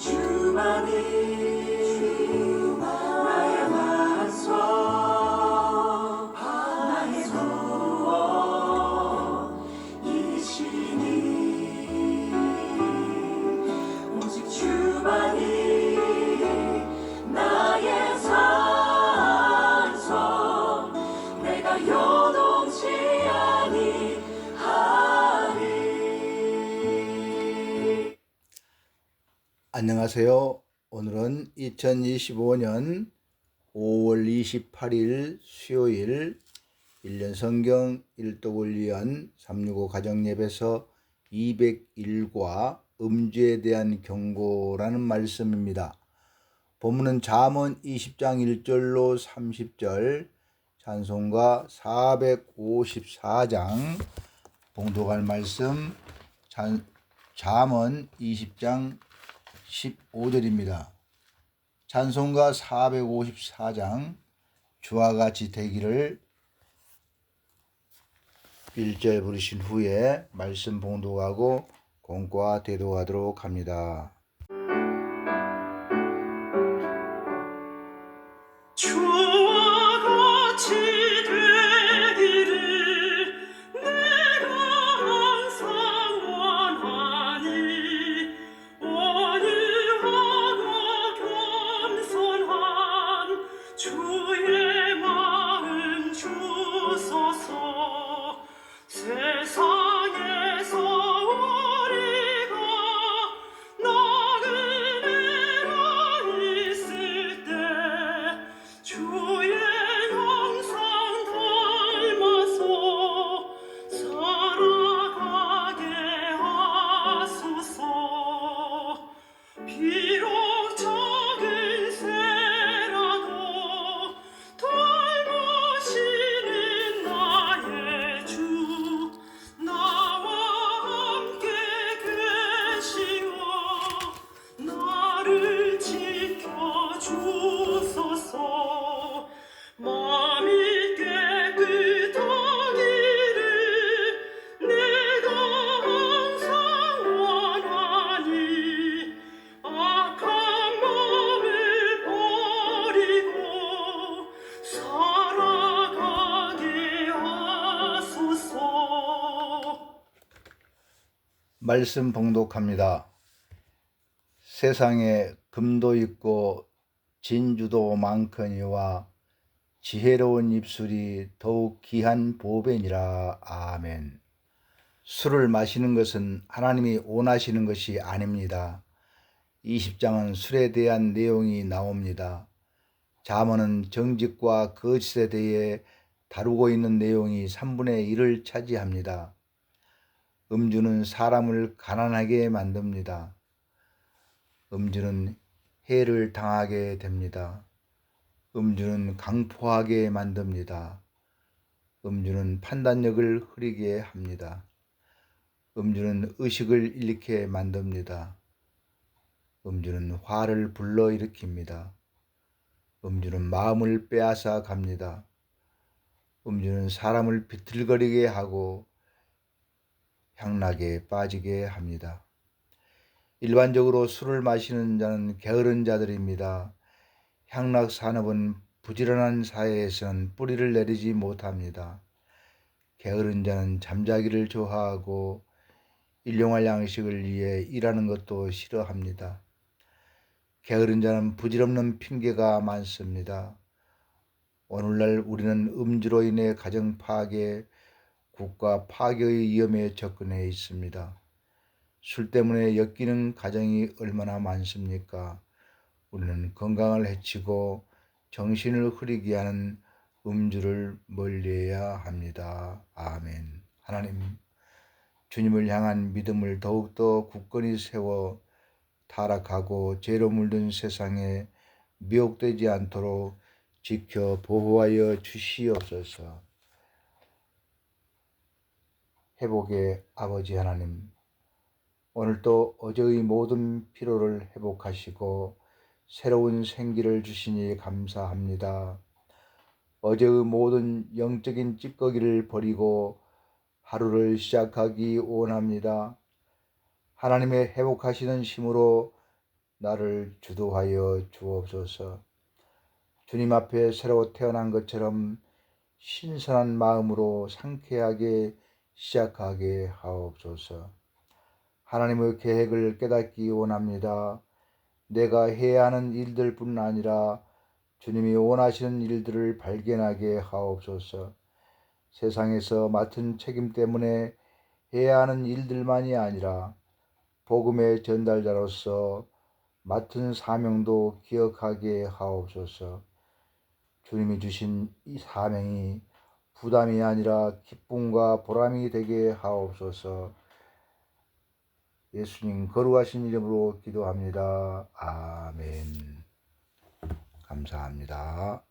주만이 안녕하세요. 오늘은 2025년 5월 28일 수요일 1년 성경 일독을 위한 365 가정예배서 201과 음주에 대한 경고라는 말씀입니다. 본문은 잠언 20장 1절로 30절, 찬송가 454장, 봉독할 말씀, 잔- 잠언 20장 15절입니다. 찬송가 454장 주와 같이 되기를 1절 부르신 후에 말씀 봉독하고 공과 대도하도록 합니다. 세상 말씀 봉독합니다. 세상에 금도 있고 진주도 많거니와 지혜로운 입술이 더욱 귀한 보배니라. 아멘. 술을 마시는 것은 하나님이 원하시는 것이 아닙니다. 20장은 술에 대한 내용이 나옵니다. 잠언은 정직과 거짓에 대해 다루고 있는 내용이 3분의 1을 차지합니다. 음주는 사람을 가난하게 만듭니다. 음주는 해를 당하게 됩니다. 음주는 강포하게 만듭니다. 음주는 판단력을 흐리게 합니다. 음주는 의식을 잃게 만듭니다. 음주는 화를 불러일으킵니다. 음주는 마음을 빼앗아 갑니다. 음주는 사람을 비틀거리게 하고 향락에 빠지게 합니다. 일반적으로 술을 마시는 자는 게으른 자들입니다. 향락 산업은 부지런한 사회에서는 뿌리를 내리지 못합니다. 게으른 자는 잠자기를 좋아하고 일용할 양식을 위해 일하는 것도 싫어합니다. 게으른 자는 부질없는 핑계가 많습니다. 오늘날 우리는 음주로 인해 가정 파괴, 국가 파괴의 위험에 접근해 있습니다. 술 때문에 엮이는 가정이 얼마나 많습니까? 우리는 건강을 해치고 정신을 흐리게 하는 음주를 멀리해야 합니다. 아멘. 하나님, 주님을 향한 믿음을 더욱더 굳건히 세워 타락하고 죄로 물든 세상에 미혹되지 않도록 지켜 보호하여 주시옵소서. 회복의 아버지 하나님, 오늘도 어제의 모든 피로를 회복하시고 새로운 생기를 주시니 감사합니다. 어제의 모든 영적인 찌꺼기를 버리고 하루를 시작하기 원합니다. 하나님의 회복하시는 힘으로 나를 주도하여 주옵소서. 주님 앞에 새로 태어난 것처럼 신선한 마음으로 상쾌하게 시작하게 하옵소서. 하나님의 계획을 깨닫기 원합니다. 내가 해야 하는 일들 뿐 아니라 주님이 원하시는 일들을 발견하게 하옵소서. 세상에서 맡은 책임 때문에 해야 하는 일들만이 아니라 복음의 전달자로서 맡은 사명도 기억하게 하옵소서. 주님이 주신 이 사명이 부담이 아니라 기쁨과 보람이 되게 하옵소서. 예수님 거룩하신 이름으로 기도합니다. 아멘. 감사합니다.